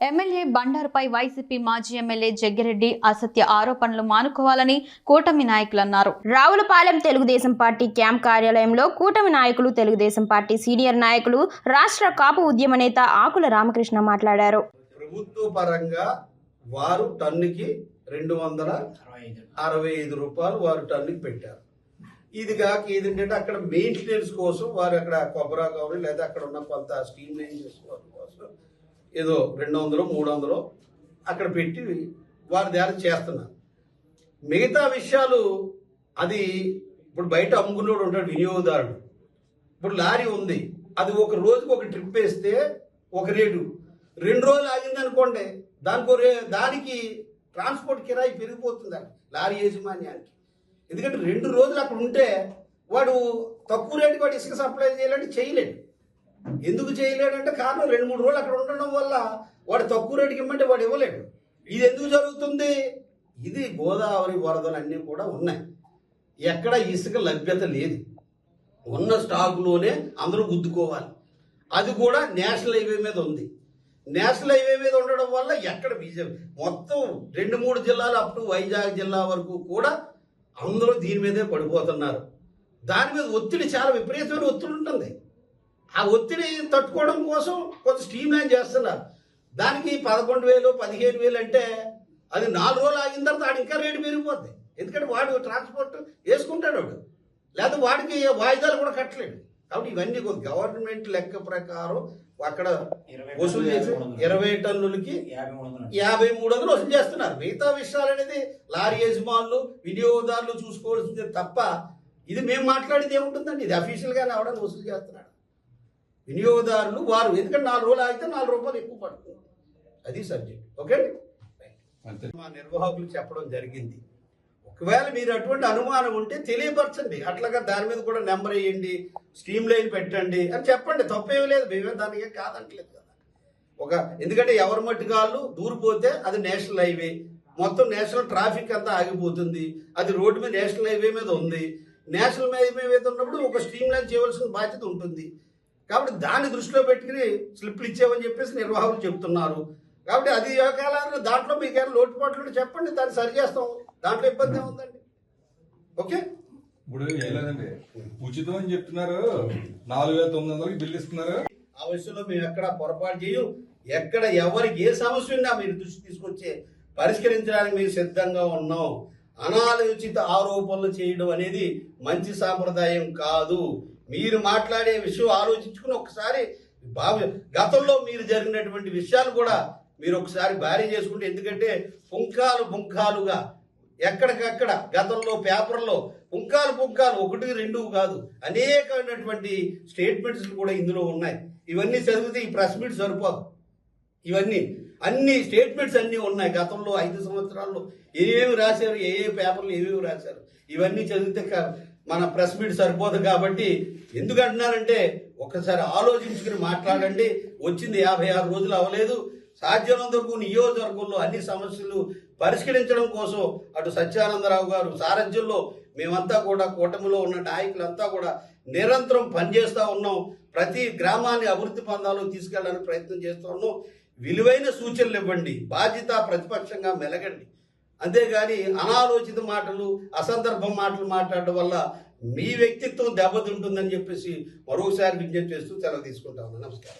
MLA బండారుపై YCP మాజీ MLA Jaggireddy అసత్య ఆరోపణలు మానుకోవాలని కూటమి నాయకులు అన్నారు. రావులపాలెం తెలుగుదేశం పార్టీ క్యాంప్ కార్యాలయంలో కూటమి నాయకులు తెలుగుదేశం పార్టీ సీనియర్ నాయకులు రాష్ట్ర కాపు ఉద్యమ నేత ఆకుల రామకృష్ణ మాట్లాడారు. ప్రభుత్వ పరంగా వారు టన్నుకి రెండు వందల అరవై ఐదు రూపాయలు వారు టన్నుకి పెట్టారు. ఇది కాక ఏంటంటే అక్కడ మెయింటెనెన్స్ కోసం వారు అక్కడ కొబ్బరా కావాలి లేదా అక్కడ ఉన్న కొంత స్టీమ్ లైన్ చేసుకోవడం కోసం ఏదో రెండు వందలు మూడు వందలు అక్కడ పెట్టి వారి దగ్గర చేస్తున్నారు. మిగతా విషయాలు అది ఇప్పుడు బయట అమ్ముకున్నోడు ఉంటాడు వినియోగదారుడు. ఇప్పుడు లారీ ఉంది అది ఒక రోజుకి ఒక ట్రిప్ వేస్తే ఒక రేటు. రెండు రోజులు ఆగింది అనుకోండి దానికి రే- దానికి ట్రాన్స్పోర్ట్ కిరాయి పెరిగిపోతుంది లారీ యాజమాన్యానికి. ఎందుకంటే రెండు రోజులు అక్కడ ఉంటే వాడు తక్కువ రేటుకి వాడు ఇసుక సప్లై చేయాలంటే చేయలేడు. ఎందుకు చేయలేడంటే కారణం రెండు మూడు రోజులు అక్కడ ఉండడం వల్ల వాడు తక్కువ రేటుకి ఇమ్మంటే వాడు ఇవ్వలేడు. ఇది ఎందుకు జరుగుతుంది? ఇది గోదావరి వరదలు అన్నీ కూడా ఉన్నాయి. ఎక్కడ ఇసుక లభ్యత లేదు. ఉన్న స్టాకులోనే అందరూ గుద్దుకోవాలి. అది కూడా నేషనల్ హైవే మీద ఉంది. నేషనల్ హైవే మీద ఉండడం వల్ల ఎక్కడ బీజేపీ మొత్తం రెండు మూడు జిల్లాలు అప్ టు వైజాగ్ జిల్లా వరకు కూడా అందరూ దీని మీదే పడిపోతున్నారు. దాని మీద ఒత్తిడి చాలా విపరీతమైన ఒత్తిడి ఉంటుంది. ఆ ఒత్తిడి తట్టుకోవడం కోసం కొంత స్ట్రీమ్ లైన్ చేస్తున్నారు. దానికి పదకొండు వేలు పదిహేను వేలు అంటే అది నాలుగు రోజులు ఆగిన తర్వాత వాడు ఇంకా రేటు పెరిగిపోద్ది. ఎందుకంటే వాడు ట్రాన్స్పోర్ట్ వేసుకుంటాడు వాడు. లేకపోతే వాడికి వాయిదాలు కూడా కట్టలేడు కాబట్టి ఇవన్నీ గవర్నమెంట్ లెక్క ప్రకారం అక్కడ వసూలు చేసి ఇరవై టన్నులకి యాభై మూడు వందలు. వసూలు చేస్తున్నారు. మిగతా విషయాలు అనేది లారీ యజమానులు వినియోగదారులు చూసుకోవాల్సిందే తప్ప ఇది మేము మాట్లాడేది ఏముంటుందండి? ఇది అఫీషియల్ గానే అవడానికి వసూలు చేస్తున్నాడు. వినియోగదారులు వారు ఎందుకంటే నాలుగు రోజులు ఆగితే నాలుగు రూపాయలు ఎక్కువ పడుతుంది. అది సబ్జెక్ట్. ఓకే మా నిర్వాహకులు చెప్పడం జరిగింది. ఒకవేళ మీరు అటువంటి అనుమానం ఉంటే తెలియపరచండి. అట్లాగా దాని మీద కూడా నెంబర్ వేయండి స్ట్రీమ్ లైన్ పెట్టండి అని చెప్పండి. తప్పేమీ లేదు. మేమే దానికి కాదంటలేదు కదా. ఒక ఎందుకంటే ఎవరి మట్టుకాళ్ళు దూరిపోతే అది నేషనల్ హైవే. మొత్తం నేషనల్ ట్రాఫిక్ అంతా ఆగిపోతుంది. అది రోడ్డు మీద నేషనల్ హైవే మీద ఉంది. నేషనల్ హైవే మీద ఉన్నప్పుడు ఒక స్ట్రీమ్ లైన్ చేయవలసిన బాధ్యత ఉంటుంది. కాబట్టి దాన్ని దృష్టిలో పెట్టుకుని స్లిప్లు ఇచ్చామని చెప్పేసి నిర్వాహకులు చెప్తున్నారు. కాబట్టి అది కాలంలో దాంట్లో మీకు ఏమైనా లోటుపాట్లు చెప్పండి దాన్ని సరి చేస్తాం. దాంట్లో ఇబ్బంది ఏముందండి? ఓకే? ఇప్పుడు లేదండి ఉచితం అని చెప్తున్నారు. నాలుగు వేల తొమ్మిది వందలకి బిల్లు ఇస్తున్నారు. ఆ విషయంలో మేము ఎక్కడ పొరపాటు చేయం ఎక్కడ ఎవరికి ఏ సమస్య ఉన్నా మీరు దృష్టి తీసుకొచ్చే పరిష్కరించడానికి మేము సిద్ధంగా ఉన్నాం. అనాలోచిత ఆరోపణలు చేయడం అనేది మంచి సాంప్రదాయం కాదు. మీరు మాట్లాడే విషయం ఆలోచించుకుని ఒకసారి భావ గతంలో మీరు జరిగినటువంటి విషయాలు కూడా మీరు ఒకసారి భారీ చేసుకుంటే ఎందుకంటే పుంకాలు పుంకాలుగా ఎక్కడికక్కడ గతంలో పేపర్లో పుంకాలు పుంకాలు ఒకటి రెండు కాదు అనేకమైనటువంటి స్టేట్మెంట్స్ కూడా ఇందులో ఉన్నాయి. ఇవన్నీ చదివితే ఈ ప్రెస్ మీట్ సరిపోదు. ఇవన్నీ అన్ని స్టేట్మెంట్స్ అన్నీ ఉన్నాయి గతంలో ఐదు సంవత్సరాల్లో. ఏమేమి రాశారు ఏ ఏ పేపర్లు ఏమేమి రాశారు? ఇవన్నీ చదివితే మన ప్రెస్ మీట్ సరిపోదు కాబట్టి ఎందుకు అంటున్నారంటే ఒకసారి ఆలోచించుకుని మాట్లాడండి. వచ్చింది యాభై ఆరు రోజులు అవ్వలేదు. సాధ్యమైనంత వరకు నియోజకవర్గంలో అన్ని సమస్యలు పరిష్కరించడం కోసం అటు సత్యానందరావు గారు సారథ్యంలో మేమంతా కూడా కూటమిలో ఉన్న నాయకులంతా కూడా నిరంతరం పనిచేస్తూ ఉన్నాం. ప్రతి గ్రామాన్ని అభివృద్ధి పందాలు తీసుకెళ్ళడానికి ప్రయత్నం చేస్తూ ఉన్నాం. విలువైన సూచనలు ఇవ్వండి బాధ్యత ప్రతిపక్షంగా మెలగండి. అంతేగాని అనాలోచిత మాటలు అసందర్భం మాటలు మాట్లాడడం వల్ల మీ వ్యక్తిత్వం దెబ్బతింటుందని చెప్పేసి మరోసారి విజ్ఞప్తి చేస్తూ సెలవు తీసుకుంటాము నమస్కారం.